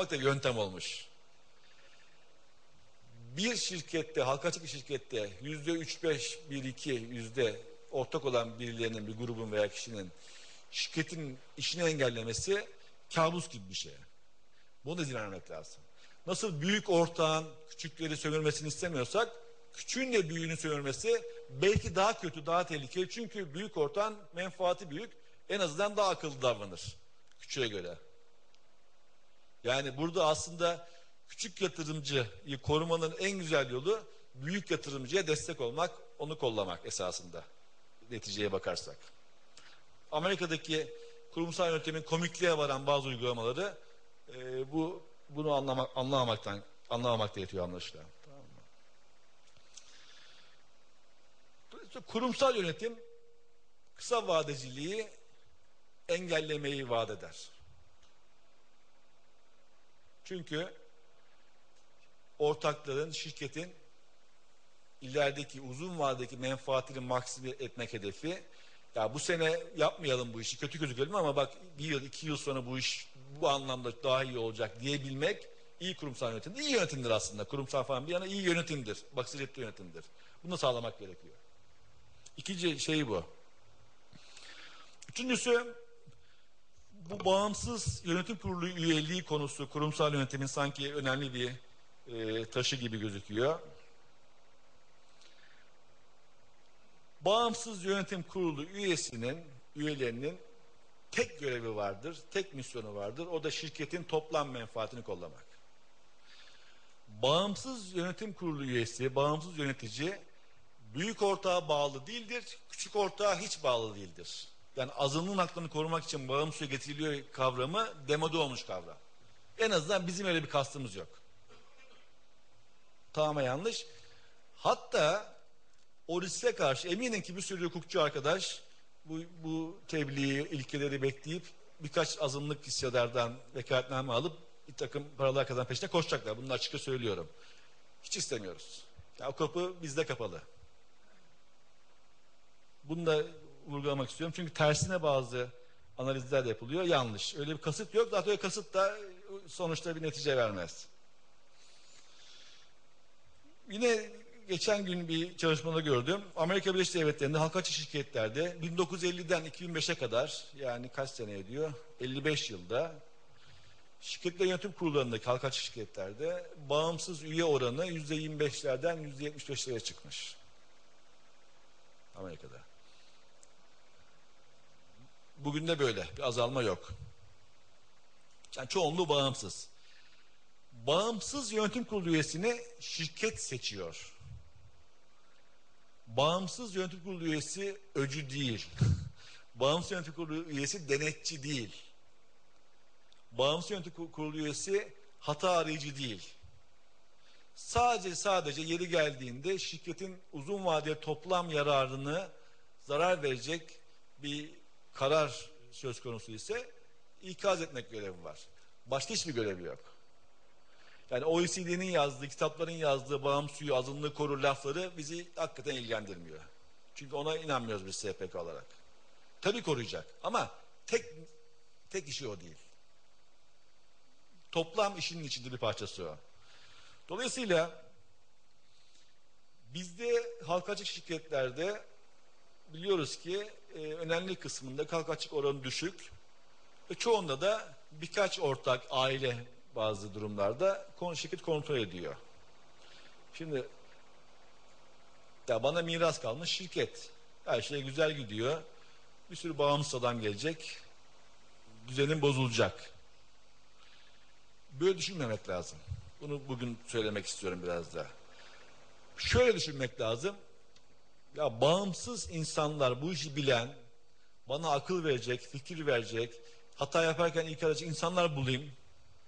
yapmak da yöntem olmuş. Bir şirkette, halka açık bir şirkette yüzde üç beş, bir iki yüzde ortak olan birilerinin, bir grubun veya kişinin şirketin işini engellemesi kabus gibi bir şey. Bunu da dinlemek lazım. Nasıl büyük ortağın küçükleri sömürmesini istemiyorsak, küçüğün de büyüğünü sömürmesi belki daha kötü, daha tehlikeli. Çünkü büyük ortağın menfaati büyük, en azından daha akıllı davranır küçüğe göre. Yani burada aslında küçük yatırımcıyı korumanın en güzel yolu büyük yatırımcıya destek olmak, onu kollamak esasında. Neticeye bakarsak. Amerika'daki kurumsal yönetimin komikliğe varan bazı uygulamaları e, bu bunu anlamak anlamamaktan anlamamakta yetiyor anlaşılan. Kurumsal yönetim kısa vadeciliği engellemeyi vaat eder. Çünkü ortakların, şirketin ilerideki uzun vadedeki menfaatini maksimize etmek hedefi ya bu sene yapmayalım bu işi kötü gözükelim ama bak bir yıl iki yıl sonra bu iş bu anlamda daha iyi olacak diyebilmek iyi kurumsal yönetimdir. İyi yönetimdir aslında kurumsal falan bir yana iyi yönetimdir. Basiretli yönetimdir. Bunu sağlamak gerekiyor. İkinci şey bu. Üçüncüsü bu bağımsız yönetim kurulu üyeliği konusu kurumsal yönetimin sanki önemli bir e, taşı gibi gözüküyor. Bağımsız yönetim kurulu üyesinin, üyelerinin tek görevi vardır, tek misyonu vardır. O da şirketin toplam menfaatini kollamak. Bağımsız yönetim kurulu üyesi, bağımsız yönetici büyük ortağa bağlı değildir, küçük ortağa hiç bağlı değildir. Yani azınlığın haklarını korumak için bağımsız getiriliyor kavramı demode olmuş kavram. En azından bizim öyle bir kastımız yok. Tamamen yanlış. Hatta o riske karşı eminim ki bir sürü hukukçu arkadaş bu, bu tebliği, ilkeleri bekleyip birkaç azınlık hissedardan vekaletname alıp bir takım paralar kazan peşine koşacaklar. Bunu açıkça söylüyorum. Hiç istemiyoruz. Ya o kapı bizde kapalı. Bunu da vurgulamak istiyorum. Çünkü tersine bazı analizler de yapılıyor. Yanlış. Öyle bir kasıt yok. Zaten öyle kasıt da sonuçta bir netice vermez. Yine geçen gün bir çalışmada gördüm. Amerika Birleşik Devletleri'nde halka şirketlerde 1950'den 2005'e kadar yani kaç sene ediyor? 55 yılda şirketler yönetim kurullarındaki halka şirketlerde bağımsız üye oranı %25'lerden %75'lere çıkmış. Amerika'da. Bugün de böyle. Bir azalma yok. Yani çoğunluğu bağımsız. Bağımsız yönetim kurulu üyesini şirket seçiyor. Bağımsız yönetim kurulu üyesi öcü değil. Bağımsız yönetim kurulu üyesi denetçi değil. Bağımsız yönetim kurulu üyesi hata arayıcı değil. Sadece sadece yeri geldiğinde şirketin uzun vadeli toplam yararını zarar verecek bir karar söz konusu ise ikaz etmek görevi var. Başka hiçbir görevi yok. Yani OECD'nin yazdığı, kitapların yazdığı bağımsız azınlığı korur lafları bizi hakikaten ilgilendirmiyor. Çünkü ona inanmıyoruz biz SPK olarak. Tabii koruyacak ama tek tek işi o değil. Toplam işinin içinde bir parçası o. Dolayısıyla bizde halka açık şirketlerde biliyoruz ki e, önemli kısmında halka açık oranı düşük. Ve çoğunda da birkaç ortak aile bazı durumlarda şirket kontrol ediyor. Şimdi ya bana miras kalmış şirket. Her şey güzel gidiyor. Bir sürü bağımsız adam gelecek. Düzenin bozulacak. Böyle düşünmemek lazım. Bunu bugün söylemek istiyorum biraz da. Şöyle düşünmek lazım. Ya bağımsız insanlar, bu işi bilen, bana akıl verecek, fikir verecek, hata yaparken ilk aracı insanlar bulayım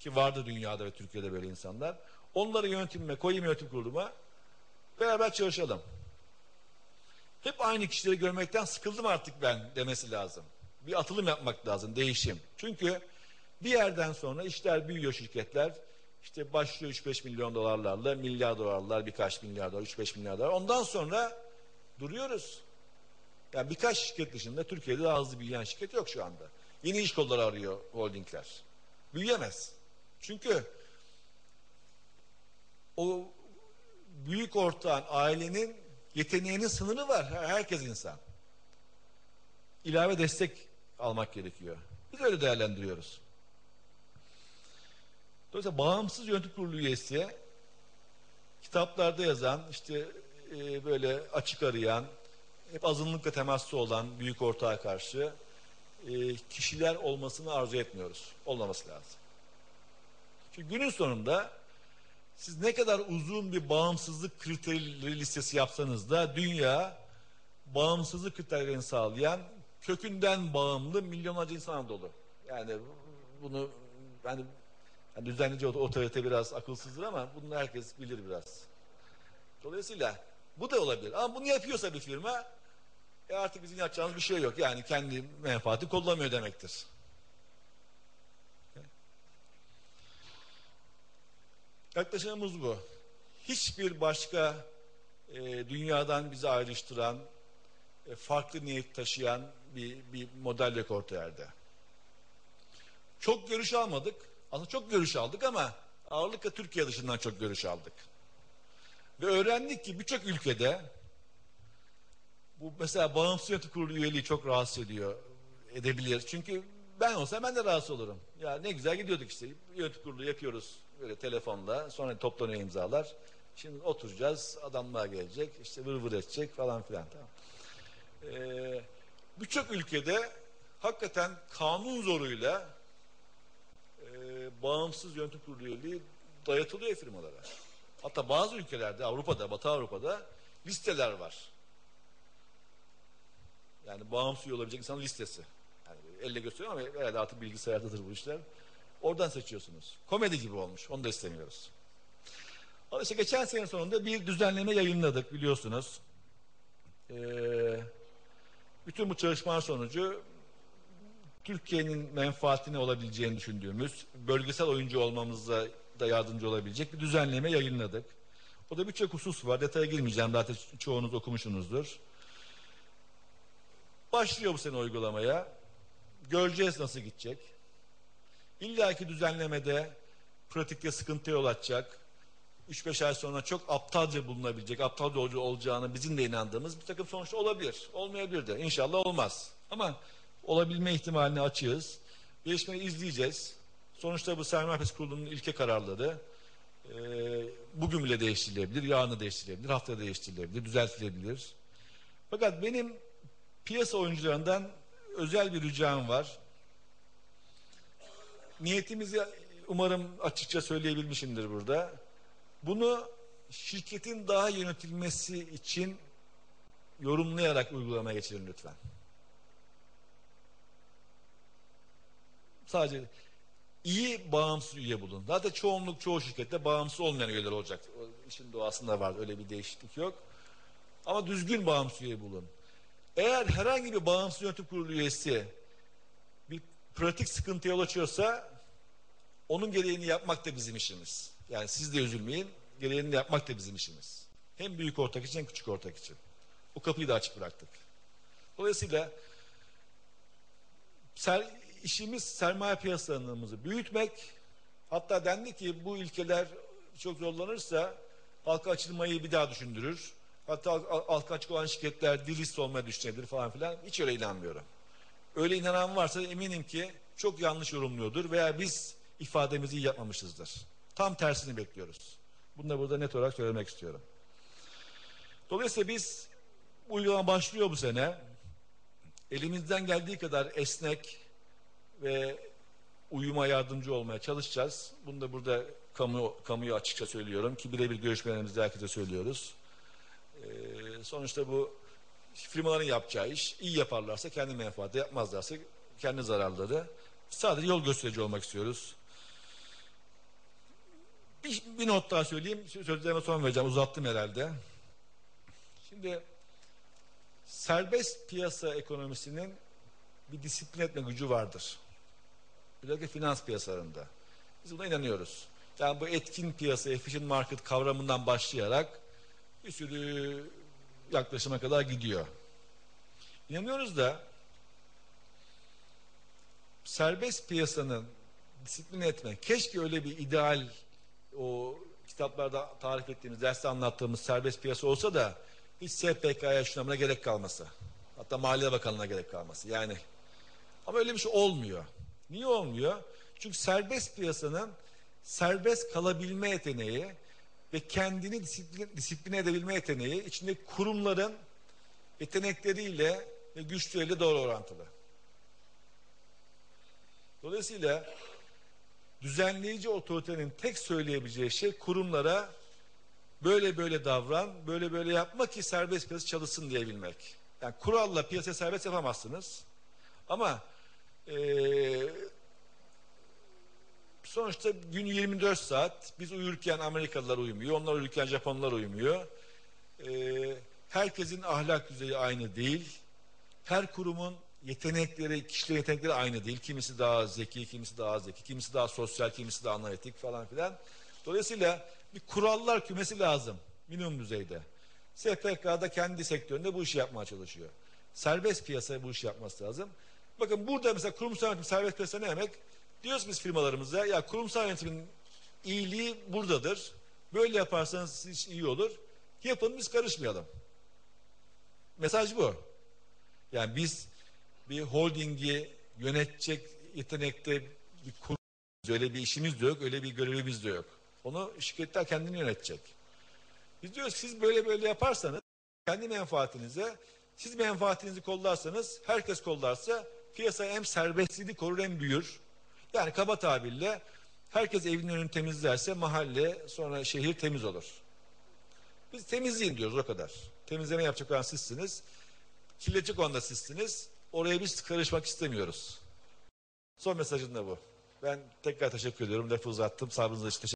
ki vardı dünyada ve Türkiye'de böyle insanlar. Onları yönetimime, koyayım yönetim kuruluma beraber çalışalım. Hep aynı kişileri görmekten sıkıldım artık ben demesi lazım. Bir atılım yapmak lazım, değişim. Çünkü bir yerden sonra işler büyüyor şirketler. İşte başlıyor 3-5 milyon dolarlarla, milyar dolarlar, birkaç milyar dolar, 3-5 milyar dolar. Ondan sonra duruyoruz. Yani birkaç şirket dışında Türkiye'de daha hızlı büyüyen şirket yok şu anda. Yeni iş kolları arıyor holdingler. Büyüyemez. Çünkü o büyük ortağın, ailenin yeteneğinin sınırı var. Herkes insan. İlave destek almak gerekiyor. Biz öyle değerlendiriyoruz. Dolayısıyla bağımsız yönetim kurulu üyesi kitaplarda yazan, işte e, böyle açık arayan, hep azınlıkla temaslı olan büyük ortağa karşı e, kişiler olmasını arzu etmiyoruz. Olmaması lazım. Çünkü günün sonunda siz ne kadar uzun bir bağımsızlık kriterleri listesi yapsanız da dünya bağımsızlık kriterlerini sağlayan kökünden bağımlı milyonlarca insan dolu. Yani bunu yani, yani düzenleyici otorite biraz akılsızdır ama bunu herkes bilir biraz. Dolayısıyla bu da olabilir. Ama bunu yapıyorsa bir firma e artık bizim yapacağımız bir şey yok. Yani kendi menfaati kullanmıyor demektir. Yaklaşımımız bu. Hiçbir başka e, dünyadan bizi ayrıştıran, e, farklı niyet taşıyan bir, bir model yok orta yerde. Çok görüş almadık. Aslında çok görüş aldık ama ağırlıkla Türkiye dışından çok görüş aldık. Ve öğrendik ki birçok ülkede bu mesela bağımsız yönetim kurulu üyeliği çok rahatsız ediyor, edebilir. Çünkü ben olsam ben de rahatsız olurum. Ya ne güzel gidiyorduk işte. Yönetim kurulu yapıyoruz böyle telefonla. Sonra toplanıyor imzalar. Şimdi oturacağız. Adamlar gelecek. işte vır vır edecek falan filan. Tamam. Ee, Birçok ülkede hakikaten kanun zoruyla e, bağımsız yönetim kurulu üyeliği dayatılıyor firmalara. Hatta bazı ülkelerde Avrupa'da, Batı Avrupa'da listeler var. Yani bağımsız üye olabilecek insan listesi. Yani elle gösteriyor ama herhalde artık bilgisayardadır bu işler. Oradan seçiyorsunuz. Komedi gibi olmuş. Onu da istemiyoruz. Dolayısıyla geçen sene sonunda bir düzenleme yayınladık biliyorsunuz. Ee, bütün bu çalışmalar sonucu Türkiye'nin menfaatine olabileceğini düşündüğümüz, bölgesel oyuncu olmamıza da yardımcı olabilecek bir düzenleme yayınladık. O da birçok husus var. Detaya girmeyeceğim. Zaten çoğunuz okumuşsunuzdur. Başlıyor bu sene uygulamaya. Göreceğiz nasıl gidecek. İlla ki düzenlemede pratikte sıkıntı yol açacak. 3-5 ay sonra çok aptalca bulunabilecek, aptalca olacağını bizim de inandığımız bir takım sonuçta olabilir. Olmayabilir de. İnşallah olmaz. Ama olabilme ihtimalini açığız. Gelişmeyi izleyeceğiz. Sonuçta bu sermaye piyasası kurulunun ilke kararları e, bugün bile değiştirilebilir, yarın değiştirilebilir, haftaya değiştirilebilir, düzeltilebilir. Fakat benim piyasa oyuncularından özel bir ricam var. Niyetimizi umarım açıkça söyleyebilmişimdir burada. Bunu şirketin daha yönetilmesi için yorumlayarak uygulamaya geçirin lütfen. Sadece iyi bağımsız üye bulun. Zaten çoğunluk çoğu şirkette bağımsız olmayan üyeler olacak. İşin doğasında var öyle bir değişiklik yok. Ama düzgün bağımsız üye bulun. Eğer herhangi bir bağımsız yönetim kurulu üyesi bir pratik sıkıntı yol açıyorsa onun gereğini yapmak da bizim işimiz. Yani siz de üzülmeyin. Gereğini de yapmak da bizim işimiz. Hem büyük ortak için hem küçük ortak için. O kapıyı da açık bıraktık. Dolayısıyla ser, işimiz sermaye piyasalarımızı büyütmek. Hatta dendi ki bu ilkeler çok zorlanırsa halka açılmayı bir daha düşündürür. Hatta halka açık olan şirketler dilist olmaya düşünebilir falan filan. Hiç öyle inanmıyorum. Öyle inanan varsa eminim ki çok yanlış yorumluyordur veya biz ifademizi iyi yapmamışızdır. Tam tersini bekliyoruz. Bunu da burada net olarak söylemek istiyorum. Dolayısıyla biz uygulama başlıyor bu sene. Elimizden geldiği kadar esnek ve uyuma yardımcı olmaya çalışacağız. Bunu da burada kamu, kamuya açıkça söylüyorum ki birebir görüşmelerimizde herkese söylüyoruz. Ee, sonuçta bu firmaların yapacağı iş iyi yaparlarsa kendi menfaati yapmazlarsa kendi zararları. Sadece yol gösterici olmak istiyoruz. Bir, bir not daha söyleyeyim. Sözlerime son vereceğim. Uzattım herhalde. Şimdi serbest piyasa ekonomisinin bir disiplin etme gücü vardır. Özellikle finans piyasalarında. Biz buna inanıyoruz. Yani bu etkin piyasa, efficient market kavramından başlayarak bir sürü yaklaşıma kadar gidiyor. İnanıyoruz da serbest piyasanın disipline etmek. Keşke öyle bir ideal o kitaplarda tarif ettiğimiz, derste anlattığımız serbest piyasa olsa da hiç SPK'ya şunamına gerek kalmasa. Hatta Maliye Bakanlığı'na gerek kalması. Yani ama öyle bir şey olmuyor. Niye olmuyor? Çünkü serbest piyasanın serbest kalabilme yeteneği ve kendini disiplin, disipline edebilme yeteneği içinde kurumların yetenekleriyle ve güçleriyle doğru orantılı. Dolayısıyla düzenleyici otoritenin tek söyleyebileceği şey kurumlara böyle böyle davran, böyle böyle yapma ki serbest piyasa çalışsın diyebilmek. Yani kuralla piyasa serbest yapamazsınız. Ama eee sonuçta gün 24 saat biz uyurken Amerikalılar uyumuyor, onlar uyurken Japonlar uyumuyor. Eee, herkesin ahlak düzeyi aynı değil. Her kurumun yetenekleri, kişilerin yetenekleri aynı değil. Kimisi daha zeki, kimisi daha zeki, kimisi daha sosyal, kimisi daha analitik falan filan. Dolayısıyla bir kurallar kümesi lazım minimum düzeyde. SPK'da kendi sektöründe bu işi yapmaya çalışıyor. Serbest piyasaya bu işi yapması lazım. Bakın burada mesela kurumsal yönetim serbest piyasa ne demek? Diyoruz biz firmalarımıza ya kurumsal yönetimin iyiliği buradadır. Böyle yaparsanız iş iyi olur. Yapın biz karışmayalım. Mesaj bu. Yani biz bir holdingi yönetecek yetenekte bir kurum öyle bir işimiz de yok, öyle bir görevimiz de yok. Onu şirketler kendini yönetecek. Biz diyoruz siz böyle böyle yaparsanız kendi menfaatinize, siz menfaatinizi kollarsanız, herkes kollarsa piyasa hem serbestliğini korur hem büyür. Yani kaba tabirle herkes evinin önünü temizlerse mahalle sonra şehir temiz olur. Biz temizleyin diyoruz o kadar. Temizleme yapacak olan sizsiniz. Kirletecek olan da sizsiniz. Oraya biz karışmak istemiyoruz. Son mesajım da bu. Ben tekrar teşekkür ediyorum. Lafı uzattım. Sabrınız için teşekkür